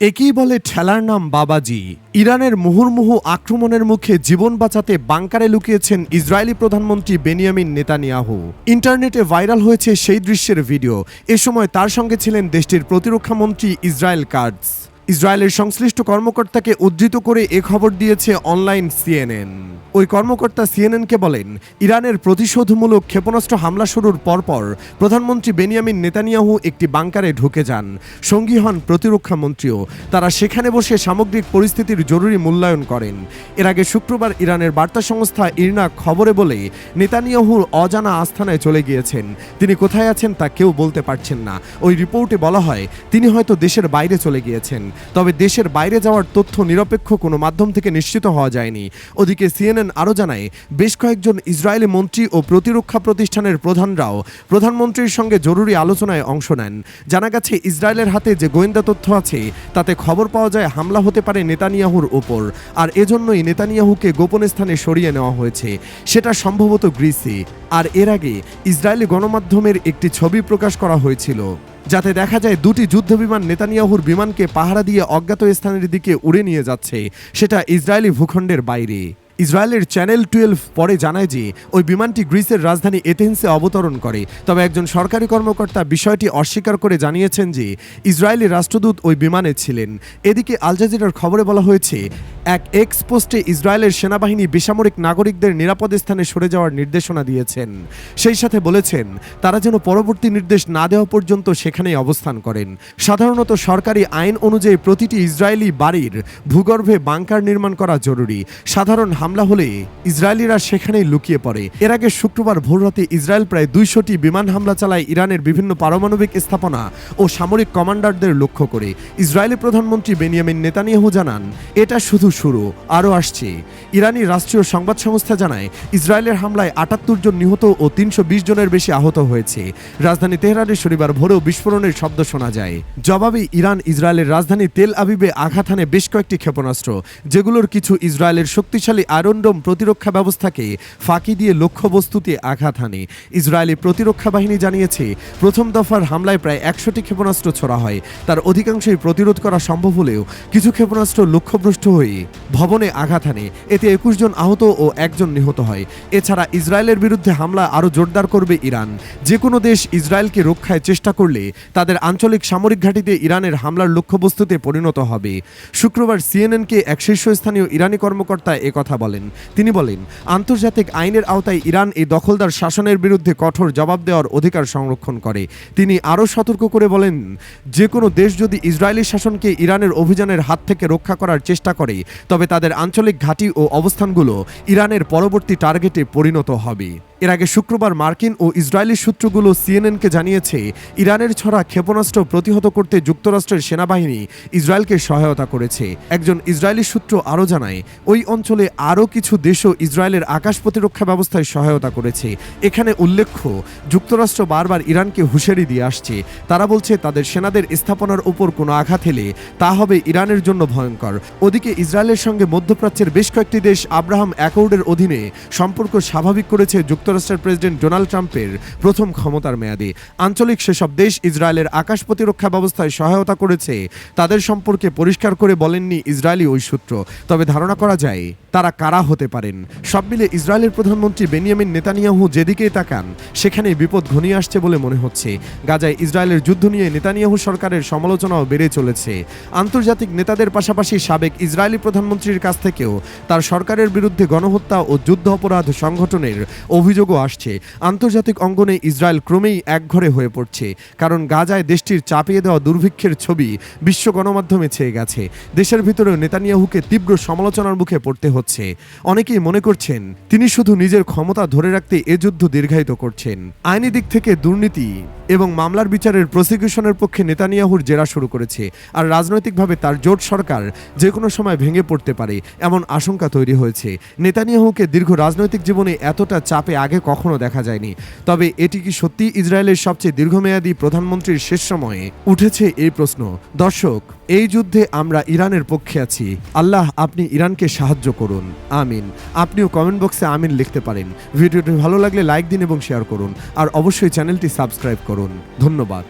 একই বলে ঠেলার নাম বাবাজি। ইরানের মুহুর্মুহু আক্রমণের মুখে জীবন বাঁচাতে বাংকারে লুকিয়েছেন ইসরায়েলি প্রধানমন্ত্রী বেনিয়ামিন নেতানিয়াহু। ইন্টারনেটে ভাইরাল হয়েছে সেই দৃশ্যের ভিডিও। এ সময় তার সঙ্গে ছিলেন দেশটির প্রতিরক্ষামন্ত্রী ইসরায়েল কার্ডস। ইসরায়েলের সংশ্লিষ্ট কর্মকর্তাকে উদ্ধৃত করে এ খবর দিয়েছে অনলাইন সিএনএন। ওই কর্মকর্তা সিএনএনকে বলেন, ইরানের প্রতিশোধমূলক ক্ষেপণাস্ত্র হামলা শুরুর পরপর প্রধানমন্ত্রী বেনিয়ামিন নেতানিয়াহু একটি বাংকারে ঢুকে যান। সঙ্গী হন প্রতিরক্ষা মন্ত্রীও। তারা সেখানে বসে সামগ্রিক পরিস্থিতির জরুরি মূল্যায়ন করেন। এর আগে শুক্রবার ইরানের বার্তা সংস্থা ইরনা খবরে বলে নেতানিয়াহুর অজানা আস্থানায় চলে গিয়েছেন। তিনি কোথায় আছেন তা কেউ বলতে পারছেন না। ওই রিপোর্টে বলা হয়, তিনি হয়তো দেশের বাইরে চলে গিয়েছেন। তবে দেশের বাইরে যাওয়ার তথ্য নিরপেক্ষ কোনো মাধ্যম থেকে নিশ্চিত হওয়া যায়নি। ওদিকে সিএনএন আরও জানায়, বেশ কয়েকজন ইসরায়েলি মন্ত্রী ও প্রতিরক্ষা প্রতিষ্ঠানের প্রধানরাও প্রধানমন্ত্রীর সঙ্গে জরুরি আলোচনায় অংশ নেন। জানা গেছে, ইসরায়েলের হাতে যে গোয়েন্দা তথ্য আছে, তাতে খবর পাওয়া যায় হামলা হতে পারে নেতানিয়াহুর ওপর। আর এজন্যই নেতানিয়াহুকে গোপন স্থানে সরিয়ে নেওয়া হয়েছে। সেটা সম্ভবত গ্রিসে। আর এর আগে ইসরায়েলি গণমাধ্যমের একটি ছবি প্রকাশ করা হয়েছিল, যাতে দেখা যায় দুটি যুদ্ধবিমান নেতানিয়াহুর বিমানকে পাহারা দিয়ে অজ্ঞাত স্থানের দিকে উড়ে নিয়ে যাচ্ছে, সেটা ইসরায়েলি ভূখণ্ডের বাইরে। ইসরায়েলের চ্যানেল টুয়েলভ পরে জানায় যে, ওই বিমানটি গ্রিসের রাজধানী এথেন্সে অবতরণ করে। তবে একজন সরকারি কর্মকর্তা বিষয়টি অস্বীকার করে জানিয়েছেন যে, ইসরায়েলি রাষ্ট্রদূত ওই বিমানে ছিলেন। এদিকে আল জাজিরার খবরে বলা হয়েছে, এক এক্স পোস্টে ইসরায়েলের সেনাবাহিনী বেসামরিক নাগরিকদের নিরাপদ স্থানে সরে যাওয়ার নির্দেশনা দিয়েছেন। সেই সাথে বলেছেন, তারা যেন পরবর্তী নির্দেশ না দেওয়া পর্যন্ত সেখানেই অবস্থান করেন। সাধারণত সরকারি আইন অনুযায়ী প্রতিটি ইসরায়েলি বাড়ির ভূগর্ভে বাংকার নির্মাণ করা জরুরি। সাধারণ হামলা হলে ইসরায়েলিরা সেখানেই লুকিয়ে পড়ে। এর আগে শুক্রবার ভোররাতে ইসরায়েল প্রায় দুইশোটি বিমান হামলা চালায় ইরানের বিভিন্ন পারমাণবিক স্থাপনা ও সামরিক কমান্ডারদের লক্ষ্য করে। ইসরায়েলি প্রধানমন্ত্রী বেনিয়ামিন নেতানিয়াহু জানান, এটা শুধু শুরু, আরও আসছে। ইরানি রাষ্ট্রীয় সংবাদ সংস্থা জানায়, ইসরায়েলের হামলায় আটাত্তর জন নিহত ও তিনশো বিশ জনের বেশি আহত হয়েছে। রাজধানী তেহরানে শনিবার ভোরেও বিস্ফোরণের শব্দ শোনা যায়। জবাবে ইরান, ইসরায়েলের রাজধানী তেল আবিবে আঘাত হানে বেশ কয়েকটি ক্ষেপণাস্ত্র, যেগুলোর কিছু ইসরায়েলের শক্তিশালী আয়রনডোম প্রতিরক্ষা ব্যবস্থাকে ফাঁকি দিয়ে লক্ষ্যবস্তুতে আঘাত হানে। ইসরায়েলি প্রতিরক্ষা বাহিনী জানিয়েছে, প্রথম দফার হামলায় প্রায় একশোটি ক্ষেপণাস্ত্র ছোড়া হয়। তার অধিকাংশই প্রতিরোধ করা সম্ভব হলেও কিছু ক্ষেপণাস্ত্র লক্ষ্যভ্রষ্ট হয়ে ভবনে আঘাত হানে। এতে একুশ জন আহত ও একজন নিহত হয়। এছাড়া ইসরায়েলের বিরুদ্ধে হামলা আরও জোরদার করবে ইরান। যে কোনো দেশ ইসরায়েলকে রক্ষায় চেষ্টা করলে তাদের আঞ্চলিক সামরিক ঘাঁটিতে ইরানের হামলার লক্ষ্যবস্তুতে পরিণত হবে। শুক্রবার সিএনএনকে এক শীর্ষস্থানীয় ইরানি কর্মকর্তা একথা বলেন। তিনি বলেন, আন্তর্জাতিক আইনের আওতায় ইরান এই দখলদার শাসনের বিরুদ্ধে কঠোর জবাব দেওয়ার অধিকার সংরক্ষণ করে। তিনি আরও সতর্ক করে বলেন যে কোনো দেশ যদি ইসরায়েলি শাসনকে ইরানের অভিযানের হাত থেকে রক্ষা করার চেষ্টা করে, তবে তাদের আঞ্চলিক ঘাঁটি ও অবস্থানগুলো ইরানের পরবর্তী টার্গেটে পরিণত হবে। এর আগে শুক্রবার মার্কিন ও ইসরায়েলি সূত্রগুলো সিএনএনকে জানিয়েছে, ইরানের ছড়া ক্ষেপণাস্ত্র প্রতিহত করতে যুক্তরাষ্ট্রের সেনাবাহিনী ইসরায়েলকে সহায়তা করেছে। একজন ইসরায়েলি সূত্র আরও জানায়, ওই অঞ্চলে আরও কিছু দেশও ইসরায়েলের আকাশ প্রতিরক্ষা ব্যবস্থায় সহায়তা করেছে। এখানে উল্লেখ্য, যুক্তরাষ্ট্র বারবার ইরানকে হুঁশিয়ারি দিয়ে আসছে। তারা বলছে, তাদের সেনাদের স্থাপনার উপর কোনো আঘাত হেলে তা হবে ইরানের জন্য ভয়ঙ্কর। ওদিকে ইসরায়েলের সঙ্গে মধ্যপ্রাচ্যের বেশ কয়েকটি দেশ আব্রাহাম অ্যাকর্ডের অধীনে সম্পর্ক স্বাভাবিক করেছে যুক্তরাষ্ট্রের প্রেসিডেন্ট ডোনাল্ড ট্রাম্পের প্রথম ক্ষমতার মেয়াদে। আঞ্চলিক সেসব দেশ ইসরায়েলের আকাশ প্রতিরক্ষা ব্যবস্থায় সহায়তা করেছে। তাদের সম্পর্কে পরিষ্কার করে বলেননি ইসরায়েলি ওই সূত্র তবে ধারণা করা যায় তারা কারা হতে পারেন? সব মিলে ইসরায়েলের প্রধানমন্ত্রী বেনিয়ামিন নেতানিয়াহু যেদিকেই তাকান সেখানে বিপদ ঘনিয়ে আসছে বলে মনে হচ্ছে। গাজায় ইসরায়েলের যুদ্ধ নিয়ে নেতানিয়াহু সরকারের সমালোচনাও বেড়ে চলেছে। আন্তর্জাতিক নেতাদের পাশাপাশি সাবেক ইসরায়েলি প্রধানমন্ত্রীর কাছ থেকেও তার সরকারের বিরুদ্ধে গণহত্যা ও যুদ্ধ অপরাধ সংগঠনের অভিযোগও আসছে। আন্তর্জাতিক অঙ্গনে ইসরায়েল ক্রমেই একঘরে হয়ে পড়ছে, কারণ গাজায় দেশটির চাপিয়ে দেওয়া দুর্ভিক্ষের ছবি বিশ্ব গণমাধ্যমে ছেয়ে গেছে। দেশের ভিতরেও নেতানিয়াহুকে তীব্র সমালোচনার মুখে পড়তে হচ্ছে অনেকেই মনে করছেন, তিনি শুধু নিজের ক্ষমতা ধরে রাখতে এ যুদ্ধ দীর্ঘায়িত করছেন। আইনি দিক থেকে দুর্নীতি এবং মামলার বিচারের প্রসিকিউশনের পক্ষে নেতানিয়াহুর জেরা শুরু করেছে। আর রাজনৈতিকভাবে তার জোট সরকার যে কোনো সময় ভেঙে পড়তে পারে, এমন আশঙ্কা তৈরি হয়েছে। নেতানিয়াহুকে দীর্ঘ রাজনৈতিক জীবনে এতটা চাপে আগে কখনো দেখা যায়নি। তবে এটি কি সত্যি ইসরায়েলের সবচেয়ে দীর্ঘমেয়াদী প্রধানমন্ত্রীর শেষ সময়ে উঠেছে এই প্রশ্ন? দর্শক এই যুদ্ধে আমরা ইরানের পক্ষে আছি। আল্লাহ, আপনি ইরানকে সাহায্য করুন। আমিন। আপনিও কমেন্ট বক্সে আমিন লিখতে পারেন। ভিডিওটি ভালো লাগলে লাইক দিন এবং শেয়ার করুন। আর অবশ্যই চ্যানেলটি সাবস্ক্রাইব করুন। ধন্যবাদ।